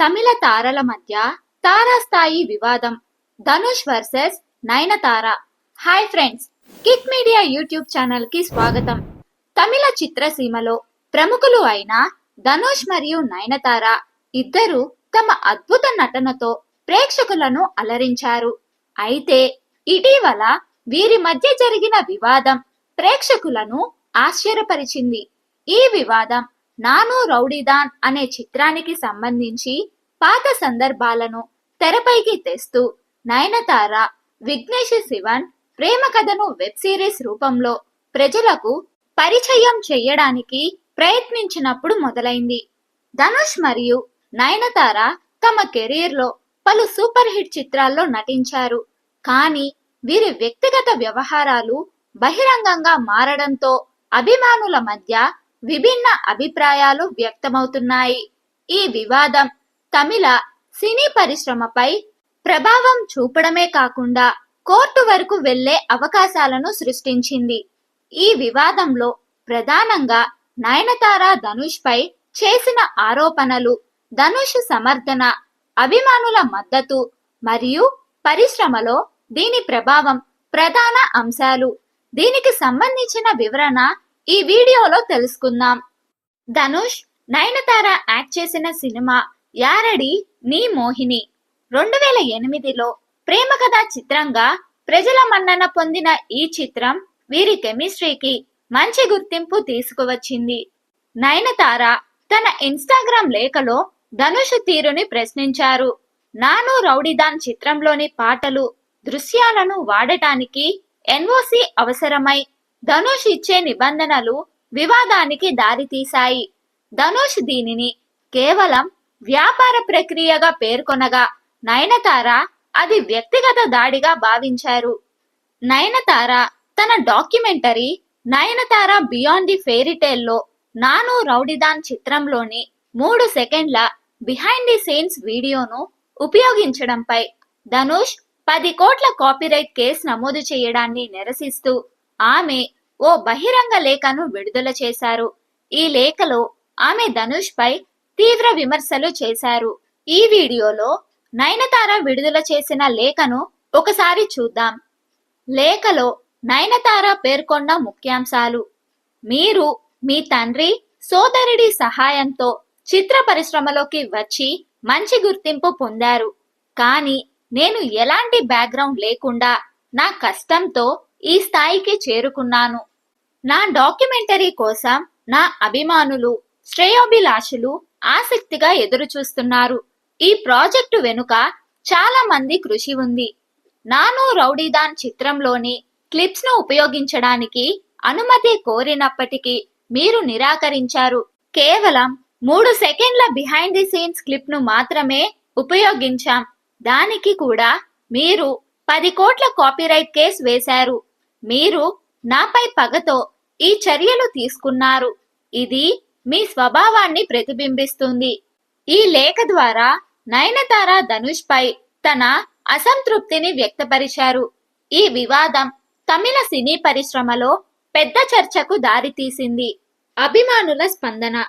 తమిళ తారల మధ్య తారాస్థాయి వివాదం. Dhanush versus Nayanthara. Hi friends kick media YouTube ఛానల్కి స్వాగతం. తమిళ చిత్రసీమలో ప్రముఖులు అయిన ధనుష్ మరియు నయనతార ఇద్దరు తమ అద్భుత నటనతో ప్రేక్షకులను అలరించారు. అయితే ఇటీవల వీరి మధ్య జరిగిన వివాదం ప్రేక్షకులను ఆశ్చర్యపరిచింది. ఈ వివాదం నాను రౌడీదాన్ అనే చిత్రానికి సంబంధించి పాత సందర్భాలను తెరపైకి తెస్తూ నయనతార విఘ్నేష్ శివన్ ప్రేమ కథను వెబ్ సిరీస్ రూపంలో ప్రజలకు పరిచయం చేయడానికి ప్రయత్నించినప్పుడు మొదలైంది. ధనుష్ మరియు నయనతార తమ కెరీర్లో పలు సూపర్ హిట్ చిత్రాల్లో నటించారు. కానీ వీరి వ్యక్తిగత వ్యవహారాలు బహిరంగంగా మారడంతో అభిమానుల మధ్య విభిన్న అభిప్రాయాలు వ్యక్తమవుతున్నాయి. ఈ వివాదం తమిళ సినీ పరిశ్రమపై ప్రభావం చూపడమే కాకుండా కోర్టు వరకు వెళ్ళే అవకాశాలను సృష్టించింది. ఈ వివాదంలో ప్రధానంగా నయనతార ధనుష్ పై చేసిన ఆరోపణలు ధనుష్ సమర్థన అభిమానుల మద్దతు మరియు పరిశ్రమలో దీని ప్రభావం ప్రధాన అంశాలు. దీనికి సంబంధించిన వివరణ ఈ వీడియోలో తెలుసుకుందాం. ధనుష్ నయనతార యాక్ట్ చేసిన సినిమా యారడి నీ మోహిని. రెండు వేల ఎనిమిదిలో ప్రేమ కథ చిత్రంగా ప్రజల మన్నన పొందిన ఈ చిత్రం వీరి కెమిస్ట్రీకి మంచి గుర్తింపు తీసుకువచ్చింది. నయనతార తన ఇన్స్టాగ్రామ్ లేఖలో ధనుష్ తీరుని ప్రశ్నించారు. నాను రౌడీదాన్ చిత్రంలోని పాటలు దృశ్యాలను వాడటానికి ఎన్ఓసి అవసరమై ధనుష్ ఇచ్చే నిబంధనలు వివాదానికి దారితీశాయి ధనుష్ దీనిని కేవలం వ్యాపార ప్రక్రియగా పేర్కొనగా నయనతార అది వ్యక్తిగత దాడిగా భావించారు. నయనతార తన డాక్యుమెంటరీ నయనతార బియాండ్ ది ఫెయిరీటేల్లో నాను రౌడిదాన్ చిత్రంలోని మూడు సెకండ్ల బిహైండ్ ది సీన్స్ వీడియోను ఉపయోగించడంపై ధనుష్ పది కోట్ల కాపీరైట్ కేసు నమోదు చేయడాన్ని నిరసిస్తూ ఆమె ఓ బహిరంగ లేఖను విడుదల చేశారు. ఈ లేఖలో ఆమె ధనుష్ పై తీవ్ర విమర్శలు చేశారు. ఈ వీడియోలో నయనతార విడుదల చేసిన లేఖను ఒకసారి చూద్దాం. లేఖలో నయనతార పేర్కొన్న ముఖ్యాంశాలు. మీరు మీ తండ్రి సోదరుడి సహాయంతో చిత్ర పరిశ్రమలోకి వచ్చి మంచి గుర్తింపు పొందారు. కానీ నేను ఎలాంటి బ్యాక్గ్రౌండ్ లేకుండా నా కష్టంతో ఈ స్థాయికి చేరుకున్నాను. నా డాక్యుమెంటరీ కోసం నా అభిమానులు శ్రేయోభిలాషులు ఆసక్తిగా ఎదురుచూస్తున్నారు. ఈ ప్రాజెక్టు వెనుక చాలా మంది కృషి ఉంది. నాను రౌడీదాన్ చిత్రంలోని క్లిప్స్ను ఉపయోగించడానికి అనుమతి కోరినప్పటికీ మీరు నిరాకరించారు. కేవలం మూడు సెకండ్ల బిహైండ్ ది సీన్స్ క్లిప్ను మాత్రమే ఉపయోగించాం. దానికి కూడా మీరు పది కోట్ల కాపీరైట్ కేసు వేశారు. మీరు నాపై పగతో ఈ చర్యలు తీసుకున్నారు. ఇది మీ స్వభావాన్ని ప్రతిబింబిస్తుంది. ఈ లేఖ ద్వారా నయనతార ధనుష్ పై తన అసంతృప్తిని వ్యక్తపరిచారు. ఈ వివాదం తమిళ సినీ పరిశ్రమలో పెద్ద చర్చకు దారితీసింది. అభిమానుల స్పందన.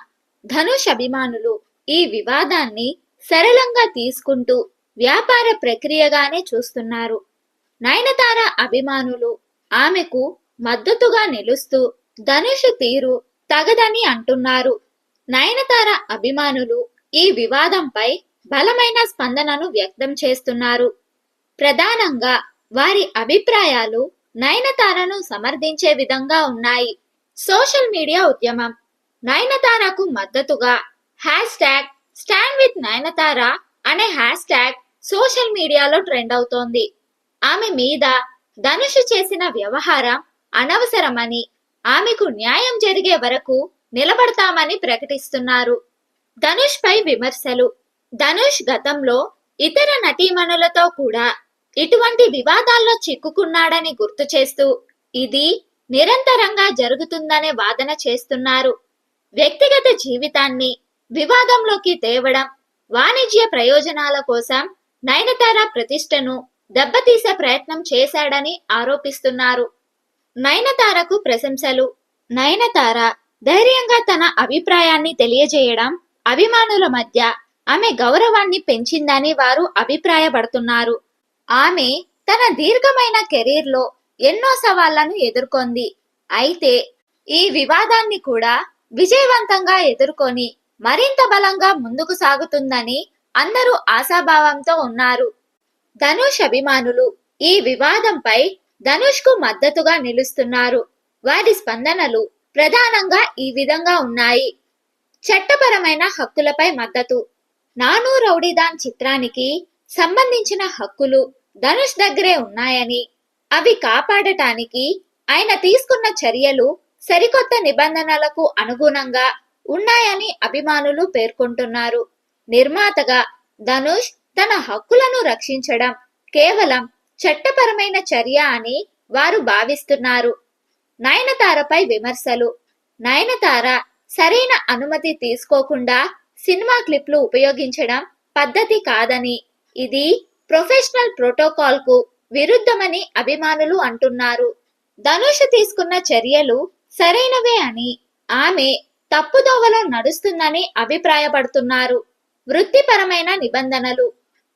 ధనుష్ అభిమానులు ఈ వివాదాన్ని సరళంగా తీసుకుంటూ వ్యాపార ప్రక్రియగానే చూస్తున్నారు. నయనతార అభిమానులు ఆమెకు మద్దతుగా నిలుస్తూ ధనుష్ తీరు తగదని అంటున్నారు. నయనతార అభిమానులు ఈ వివాదంపై బలమైన స్పందనను వ్యక్తం చేస్తున్నారు. ప్రధానంగా వారి అభిప్రాయాలు నయనతారను సమర్థించే విధంగా ఉన్నాయి. సోషల్ మీడియా ఉద్యమం నయనతారకు మద్దతుగా hash tag stand with Nayanthara అనే హ్యాష్ ట్యాగ్ సోషల్ మీడియాలో ట్రెండ్ అవుతోంది. ఆమె మీద ధనుష్ చేసిన వ్యవహారం అనవసరమని ఆమెకు న్యాయం జరిగే వరకు నిలబడతామని ప్రకటిస్తున్నారు. ధనుష్ పై విమర్శలు. ధనుష్ గతంలో ఇతర నటీమణులతో కూడా ఇటువంటి వివాదాల్లో చిక్కుకున్నాడని గుర్తు చేస్తూ ఇది నిరంతరంగా జరుగుతుందనే వాదన చేస్తున్నారు. వ్యక్తిగత జీవితాన్ని వివాదంలోకి తేవడం వాణిజ్య ప్రయోజనాల కోసం నయనతార ప్రతిష్టను దెబ్బతీసే ప్రయత్నం చేశాడని ఆరోపిస్తున్నారు. నయనతారకు ప్రశంసలు. నయనతార ధైర్యంగా తన అభిప్రాయాన్ని తెలియజేయడం అభిమానుల మధ్య ఆమె గౌరవాన్ని పెంచిందని వారు అభిప్రాయపడుతున్నారు. ఆమె తన దీర్ఘమైన కెరీర్లో ఎన్నో సవాళ్ళను ఎదుర్కొంది. అయితే ఈ వివాదాన్ని కూడా విజయవంతంగా ఎదుర్కొని మరింత బలంగా ముందుకు సాగుతుందని అందరూ ఆశాభావంతో ఉన్నారు. ధనుష్ అభిమానులు ఈ వివాదంపై ధనుష్కు మద్దతుగా నిలుస్తున్నారు. వారి స్పందనలు ప్రధానంగా ఈ విధంగా ఉన్నాయి. చట్టపరమైన హక్కులపై మద్దతు. నాను రౌడీదాన్ చిత్రానికి సంబంధించిన హక్కులు ధనుష్ దగ్గరే ఉన్నాయని అవి కాపాడటానికి ఆయన తీసుకున్న చర్యలు సరికొత్త నిబంధనలకు అనుగుణంగా ఉన్నాయని అభిమానులు పేర్కొంటున్నారు. నిర్మాతగా ధనుష్ తన హక్కులను రక్షించడం కేవలం చట్టపరమైన చర్య అని వారు భావిస్తున్నారు. నయనతారపై విమర్శలు. నయనతార సరైన అనుమతి తీసుకోకుండా సినిమా క్లిప్లు ఉపయోగించడం పద్ధతి కాదని ఇది ప్రొఫెషనల్ ప్రోటోకాల్కు విరుద్ధమని అభిమానులు అంటున్నారు. ధనుష్ తీసుకున్న చర్యలు సరైనవే అని ఆమె తప్పుదోవలో నడుస్తుందని అభిప్రాయపడుతున్నారు. వృత్తిపరమైన నిబంధనలు.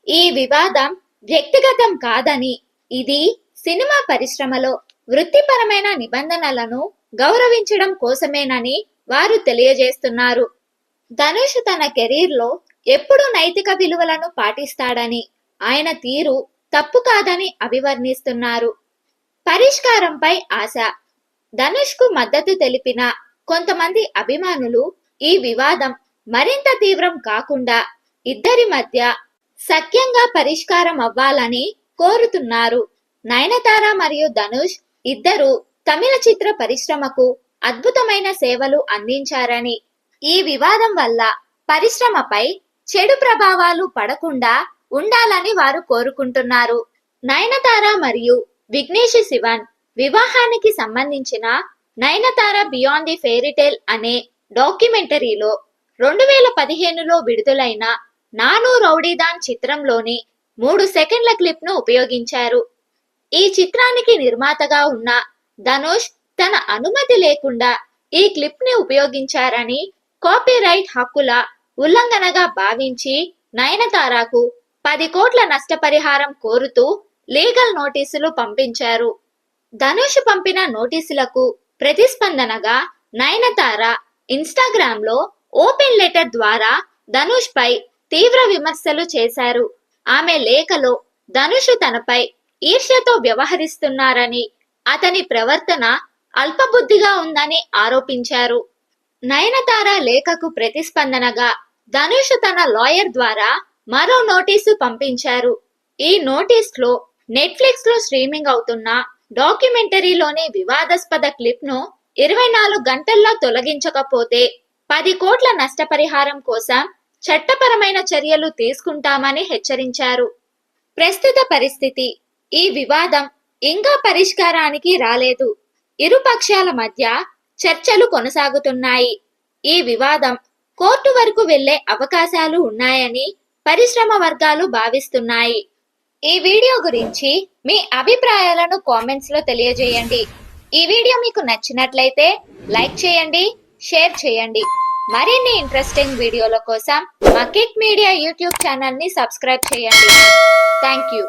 ఈ వివాదం వ్యక్తిగతం కాదని ఇది సినిమా పరిశ్రమలో వృత్తిపరమైన నిబంధనలను గౌరవించడం కోసమేనని వారు తెలియజేస్తున్నారు. ధనుష్ తన కెరీర్లో ఎప్పుడు నైతిక విలువలను పాటిస్తాడని ఆయన తీరు తప్పు కాదని అభివర్ణిస్తున్నారు. పరిష్కారంపై ఆశ. ధనుష్కు మద్దతు తెలిపిన కొంతమంది అభిమానులు ఈ వివాదం మరింత తీవ్రం కాకుండా ఇద్దరి మధ్య సఖ్యంగా పరిష్కారం అవ్వాలని కోరుతున్నారు. నయనతార మరియు ధనుష్ ఇద్దరు తమిళ చిత్ర పరిశ్రమకు అద్భుతమైన సేవలు అందించారని. ఈ వివాదం వల్ల పరిశ్రమపై చెడు ప్రభావాలు పడకుండా ఉండాలని వారు కోరుకుంటున్నారు. నయనతార మరియు విఘ్నేష్ శివన్ వివాహానికి సంబంధించిన నయనతార బియాండ్ ది ఫెయిరీటేల్ అనే డాక్యుమెంటరీలో రెండు వేల పదిహేనులో విడుదలైన నాను రౌడీదాన్ చిత్రంలోని మూడు సెకండ్ల క్లిప్ను ఉపయోగించారు. ఈ చిత్రానికి నిర్మాతగా ఉన్న ధనుష్ తన అనుమతి లేకుండా ఈ క్లిప్ని ఉపయోగించారని కాపీరైట్ హక్కుల ఉల్లంఘనగా భావించి నయనతారకు పది కోట్ల నష్టపరిహారం కోరుతూ లీగల్ నోటీసులు పంపించారు. ధనుష్ పంపిన నోటీసులకు ప్రతిస్పందనగా నయనతార ఇన్స్టాగ్రామ్లో ఓపెన్ లెటర్ ద్వారా ధనుష్ పై తీవ్ర విమర్శలు చేశారు. ఆమె లేఖలో ధనుష్ తనపై ఈర్ష్యతో వ్యవహరిస్తున్నారని అతని ప్రవర్తన అల్పబుద్ధిగా ఉందని ఆరోపించారు. నయనతార లేఖకు ప్రతిస్పందనగా ధనుష్ తన లాయర్ ద్వారా మరో నోటీసు పంపించారు. ఈ నోటీస్లో నెట్ఫ్లిక్స్లో స్ట్రీమింగ్ అవుతున్న డాక్యుమెంటరీలోని వివాదాస్పద క్లిప్ను ఇరవై నాలుగు గంటల్లో తొలగించకపోతే పది కోట్ల నష్టపరిహారం కోసం చట్టపరమైన చర్యలు తీసుకుంటామని హెచ్చరించారు. ప్రస్తుత పరిస్థితి ఈ వివాదం ఇంకా పరిష్కారానికి రాలేదు. ఇరు పక్షాల మధ్య చర్చలు కొనసాగుతున్నాయి. ఈ వివాదం కోర్టు వరకు వెళ్ళే అవకాశాలు ఉన్నాయని పరిశ్రమ వర్గాలు భావిస్తున్నాయి. ఈ వీడియో గురించి మీ అభిప్రాయాలను కామెంట్స్లో తెలియజేయండి. ఈ వీడియో మీకు నచ్చినట్లయితే లైక్ చేయండి షేర్ చేయండి. మరిన్ని ఇంట్రెస్టింగ్ వీడియోల కోసం మా కిక్ మీడియా యూట్యూబ్ ఛానల్ని సబ్స్క్రైబ్ చేయండి. Thank you